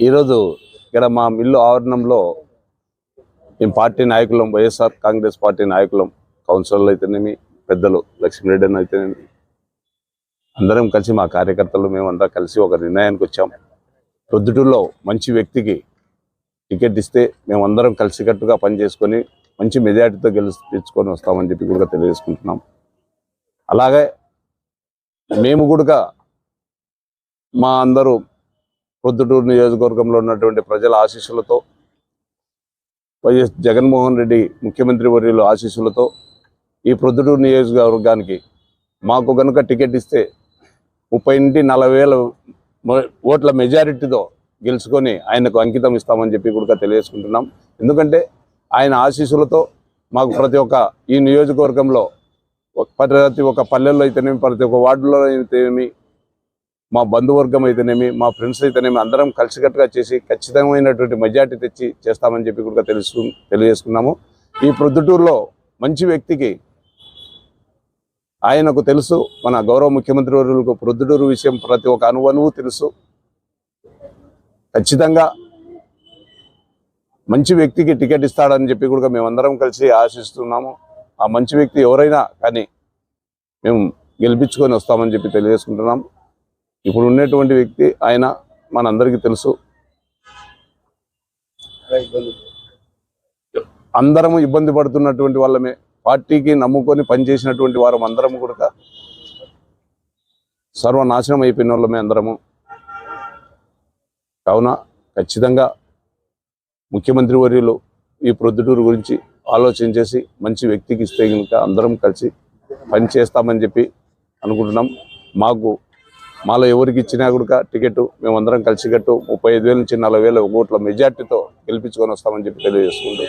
ఈరోజు ఇక్కడ మా మిల్లు ఆవరణంలో మేము party నాయకులం Y S R Congress party నాయకులం కౌన్సిలర్లు అయితేనేమి పెద్దలు లక్ష్మీరెడ్డి అని అయితేనేమి అందరం కలిసి మా కార్యకర్తలు మేమంతా కలిసి ఒక నిర్ణయానికి వచ్చాం. ప్రొద్దుటూరులో మంచి వ్యక్తికి టికెట్ ఇస్తే మేమందరం కలిసికట్టుగా పనిచేసుకొని మంచి మెజార్టీతో గెలిపించుకొని వస్తామని చెప్పి కూడా తెలియజేసుకుంటున్నాం. అలాగే మేము కూడా మా అందరూ ప్రొద్దుటూరు నియోజకవర్గంలో ఉన్నటువంటి ప్రజల ఆశీస్సులతో వైఎస్ జగన్మోహన్ రెడ్డి ముఖ్యమంత్రి వర్యుల ఆశీస్సులతో ఈ ప్రొద్దుటూరు నియోజకవర్గానికి మాకు కనుక టికెట్ ఇస్తే ముప్పై నుండి నలభై వేల ఓట్ల మెజారిటీతో గెలుచుకొని ఆయనకు అంకితం ఇస్తామని చెప్పి కూడా తెలియజేసుకుంటున్నాం. ఎందుకంటే ఆయన ఆశీస్సులతో మాకు ప్రతి ఒక్క ఈ నియోజకవర్గంలో ప్రతి ఒక్క పల్లెల్లో అయితేనేమి ప్రతి ఒక్క వార్డులో అయితేనేమి మా బంధువర్గం అయితేనేమి మా ఫ్రెండ్స్ అయితేనేమి అందరం కలిసికట్టుగా చేసి ఖచ్చితమైనటువంటి మెజార్టీ తెచ్చి చేస్తామని చెప్పి కూడా తెలుసు తెలియజేసుకున్నాము. ఈ ప్రొద్దుటూరులో మంచి వ్యక్తికి ఆయనకు తెలుసు మన గౌరవ ముఖ్యమంత్రి వర్యులకు ప్రొద్దుటూరు విషయం ప్రతి ఒక్క అనువనువు తెలుసు. ఖచ్చితంగా మంచి వ్యక్తికి టికెట్ ఇస్తాడని చెప్పి కూడా మేమందరం కలిసి ఆశిస్తున్నాము. ఆ మంచి వ్యక్తి ఎవరైనా కానీ మేము గెలిపించుకొని వస్తామని చెప్పి తెలియజేసుకుంటున్నాం. ఇప్పుడు ఉన్నటువంటి వ్యక్తి ఆయన మనందరికీ తెలుసు. అందరము ఇబ్బంది పడుతున్నటువంటి వాళ్ళమే. పార్టీకి నమ్ముకొని పనిచేసినటువంటి వారం అందరము కూడా సర్వనాశనం అయిపోయిన వాళ్ళమే అందరము. కావున ఖచ్చితంగా ముఖ్యమంత్రి వర్యులు ఈ ప్రొద్దుటూరు గురించి ఆలోచన చేసి మంచి వ్యక్తికి ఇస్తే కనుక అందరం కలిసి పని చేస్తామని చెప్పి అనుకుంటున్నాం. మాకు మాలో ఎవరికి ఇచ్చినా కూడా టికెట్ మేమందరం కలిసికట్టు ముప్పై ఐదు వేల నుంచి నలభై వేల ఓట్ల మెజార్టీతో గెలిపించుకొని వస్తామని చెప్పి తెలియజేసుకుంటూ